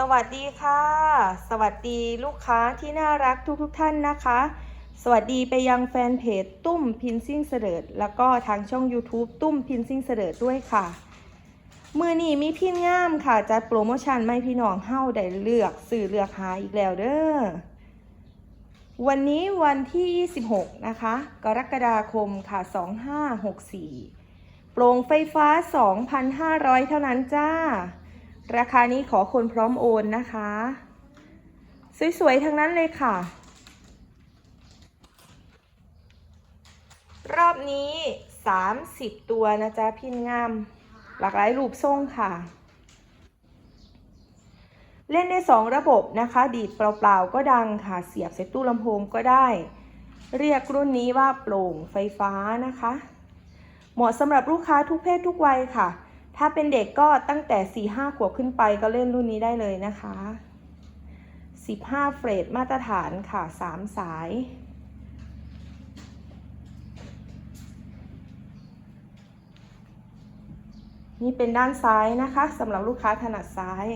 สวัสดีค่ะ สวัสดีลูกค้าที่น่ารักทุกทุกท่านนะคะ สวัสดีไปยังแฟนเพจตุ้มพินซิ่งเสดิร์ดแล้วก็ทางช่อง YouTube ตุ้มพินซิ่งเสดิร์ดด้วยค่ะมือนี้มีพินงามค่ะจัดโปรโมชั่นไม่พี่น้องเฮ้าได้เลือกสื่อเลือกหาอีกแล้วเด้อวันนี้วันที่ 26 นะคะ กรกฎาคมค่ะ 2564 โปร่งไฟฟ้า 2,500 เท่านั้นจ้า ราคานี้ขอคนพร้อมโอนนะคะ สวย ๆ ทั้งนั้นเลยค่ะ รอบนี้ 30 ตัวนะจ๊ะพินงาม หลากหลายรูปทรงค่ะ เล่นได้ 2 ระบบนะคะ ดีดเปล่า ๆ ก็ดังค่ะ เสียบใส่ตู้ลำโพงก็ได้ เรียกรุ่นนี้ว่าโปร่งไฟฟ้านะคะ เหมาะสำหรับลูกค้าทุกเพศทุกวัยค่ะ ถ้าเป็นเด็กก็ตั้งแต่ 4-5 ขวบขึ้นไปก็เล่นรุ่นนี้ได้เลยนะคะ 15 เฟรตมาตรฐานค่ะ 3 สาย นี่เป็นด้านซ้ายนะคะสำหรับลูกค้าถนัดซ้าย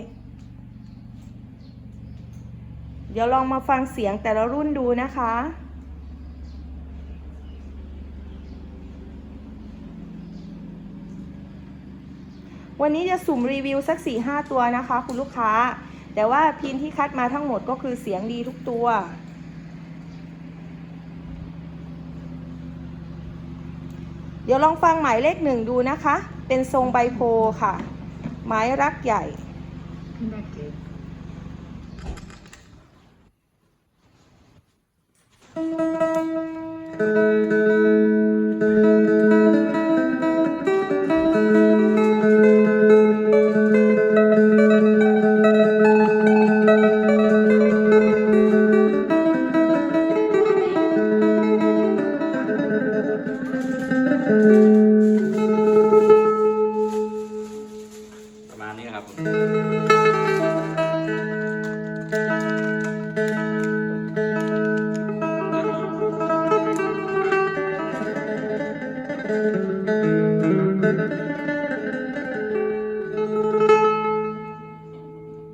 เดี๋ยวลองมาฟังเสียงแต่ละรุ่นดูนะคะ วันนี้จะสุ่มรีวิวสัก4-5ตัวนะคะ คุณลูกค้า แต่ว่าพินที่คัดมาทั้งหมดก็คือเสียงดีทุกตัว เดี๋ยวลองฟังหมายเลขหนึ่งดูนะคะ เป็นทรงใบโพค่ะ ไม้รักใหญ่ปร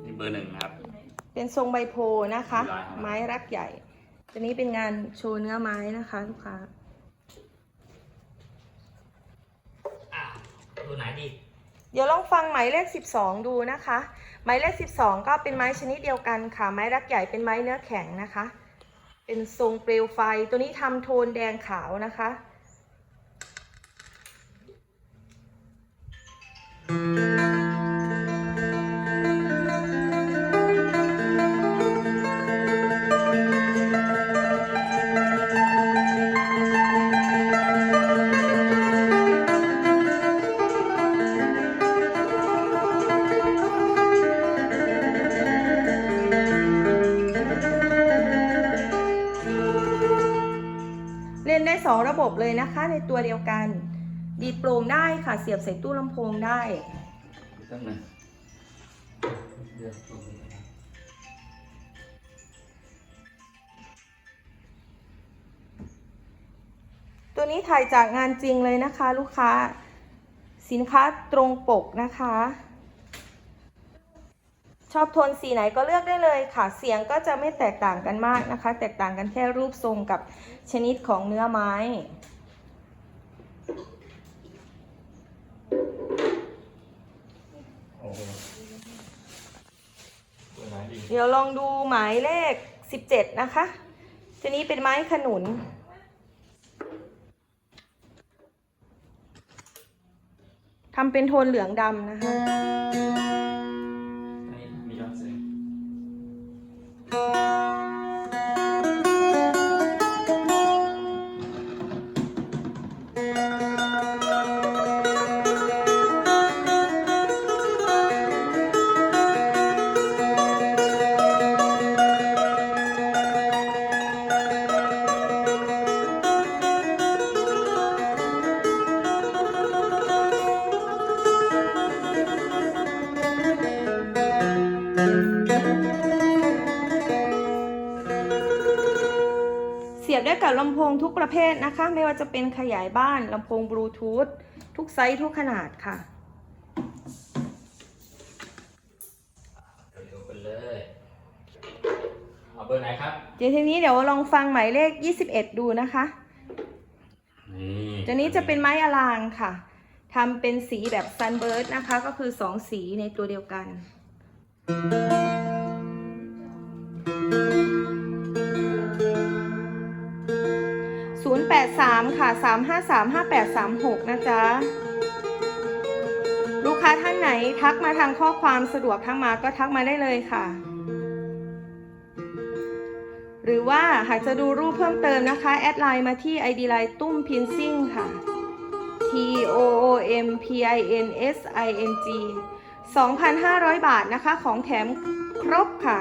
นี่เบอร์หนึ่งนะครับ เป็นทรงใบโพนะคะได้ครับไม้รักใหญ่ตัวนี้เป็นงานโชว์เนื้อไม้นะคะลูกค้าอะตัวไหนดี เดี๋ยวลองฟังหมายเลข 12 ดูนะคะ หมายเลข 12 ก็เป็นไม้ชนิดเดียวกันค่ะ ไม้รักใหญ่เป็นไม้เนื้อแข็งนะคะ เป็นทรงเปลวไฟ ตัวนี้ทำโทนแดงขาวนะคะ เล่นได้ 2 ระบบเลยนะคะในตัวเดียวกัน ดีดโปร่งได้ค่ะ เสียบใส่ตู้ลำโพงได้ตั้งหนึ่งตัวนี้ถ่ายจากงานจริงเลยนะคะ ลูกค้า สินค้าตรงปกนะคะ ชอบโทนสีไหนก็เลือกได้เลยค่ะ เสียงก็จะไม่แตกต่างกันมากนะคะ แตกต่างกันแค่รูปทรงกับชนิดของเนื้อไม้ โอ้โหตัวไหนดี เดี๋ยวลองดูหมายเลขสิบเจ็ดนะคะ ตัวนี้เป็นไม้ขนุน ทำเป็นโทนเหลืองดำนะคะ ยบได้กับลำโพงทุกประเภทนะคะ ไม่ว่าจะเป็นขยายบ้านลำโพงบลูทูธทุกไซส์ทุกขนาดค่ะเดี๋ยวไปเลเบอร์ไหนครับ เดี๋ยวทีนี้เดี๋ยวลองฟังหมายเลข 21 ดูนะคะ นี่ตัวนี้จะเป็นไม้อลางค่ะทำเป็นสีแบบซันเบิร์ดนะคะ ก็คือ 2 สีในตัวเดียวกัน 3 ค่ะ 353 5836 นะจ๊ะ ลูกค้าท่านไหนทักมาทางข้อความสะดวกทักมาก็ทักมาได้เลยค่ะ หรือว่าหากจะดูรูปเพิ่มเติมนะคะ แอดไลน์มาที่ ID ไลน์ตุ้มพินซิ่งค่ะ T O O M P I N S I N G 2,500 บาทนะคะ ของแถมครบค่ะ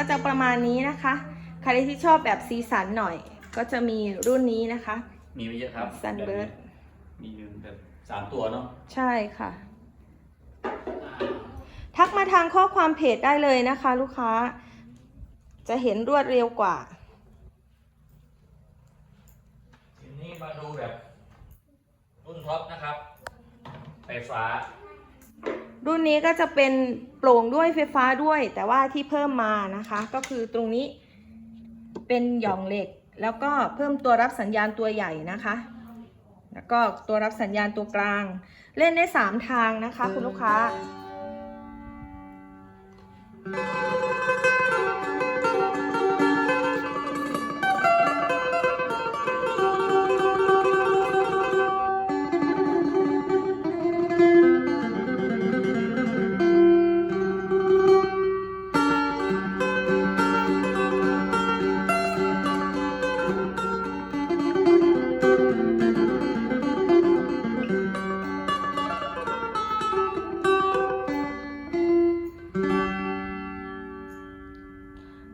ก็จะประมาณนี้นะคะ ใครที่ชอบแบบสีสันหน่อย ก็จะมีรุ่นนี้นะคะ มีไม่เยอะครับ Sunbird มีแบบสามตัวเนาะใช่ค่ะ ทักมาทางข้อความเพจได้เลยนะคะ ลูกค้า จะเห็นรวดเร็วกว่า ทีนี้มาดูแบบรุ่นท็อปนะครับ ไฟฟ้า รุ่นนี้ก็จะเป็น โปร่งด้วยไฟฟ้าด้วย แต่ว่าที่เพิ่มมานะคะ ก็คือตรงนี้เป็นหย่องเหล็ก แล้วก็เพิ่มตัวรับสัญญาณตัวใหญ่นะคะ แล้วก็ตัวรับสัญญาณตัวกลาง เล่นได้ 3 ทางนะคะ คุณลูกค้า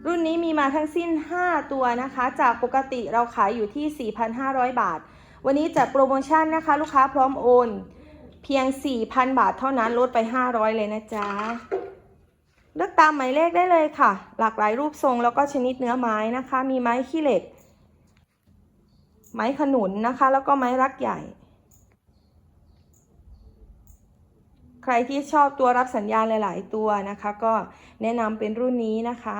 รุ่นนี้มีมาทั้งสิ้น 5 ตัวนะคะ จากปกติเราขายอยู่ที่ 4,500 บาท วันนี้จัดโปรโมชั่นนะคะ ลูกค้าพร้อมโอน เพียง 4,000 บาทเท่านั้นลดไป 500 เลยนะจ๊ะ เลือกตามหมายเลขได้เลยค่ะ หลากหลายรูปทรงแล้วก็ชนิดเนื้อไม้นะคะ มีไม้ขี้เหล็ก ไม้ขนุนนะคะ แล้วก็ไม้รักใหญ่ ใครที่ชอบตัวรับสัญญาณหลาย ๆ ตัวนะคะ ก็แนะนำเป็นรุ่นนี้นะคะ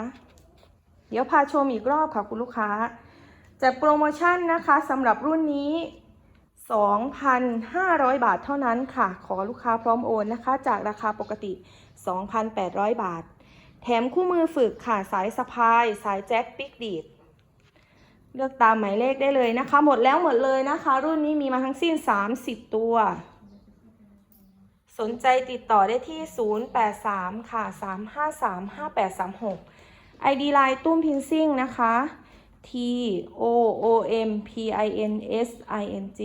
ดี๋ยวพาชมอีกรอบค่ะคุณลูกค้าจัดโปรโมชั่นนะคะสำหรับรุ่นนี้ 2,500 บาทเท่านั้นค่ะ ขอลูกค้าพร้อมโอนนะคะ จากราคาปกติ 2,800 บาท แถมคู่มือฝึกค่ะสายสะพาย สายแจ็คปิกดีดเลือกตามหมายเลขได้เลยนะคะ หมดแล้วหมดเลยนะคะ รุ่นนี้มีมาทั้งสิ้น 30 ตัว สนใจติดต่อได้ที่ 083 ค่ะ 353 5836 ID ไลน์ตุ้มพินซิ่งนะคะ T O O M P I N S I N G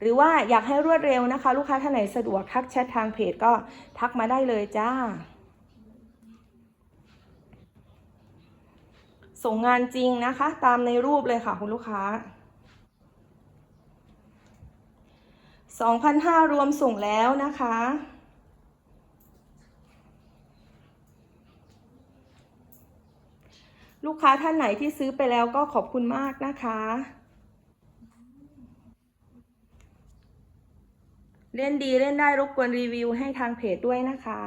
หรือว่าอยากให้รวดเร็วนะคะ ลูกค้าท่านไหนสะดวกทักแชททางเพจก็ทักมาได้เลยจ้า ส่งงานจริงนะคะ ตามในรูปเลยค่ะคุณลูกค้า 2,500 รวมส่งแล้วนะคะ ลูกค้าท่านไหนที่ซื้อไปแล้วก็ขอบคุณมากนะคะ เล่นดีเล่นได้รบกวนรีวิวให้ทางเพจด้วยนะคะ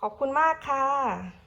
ขอบคุณมากค่ะ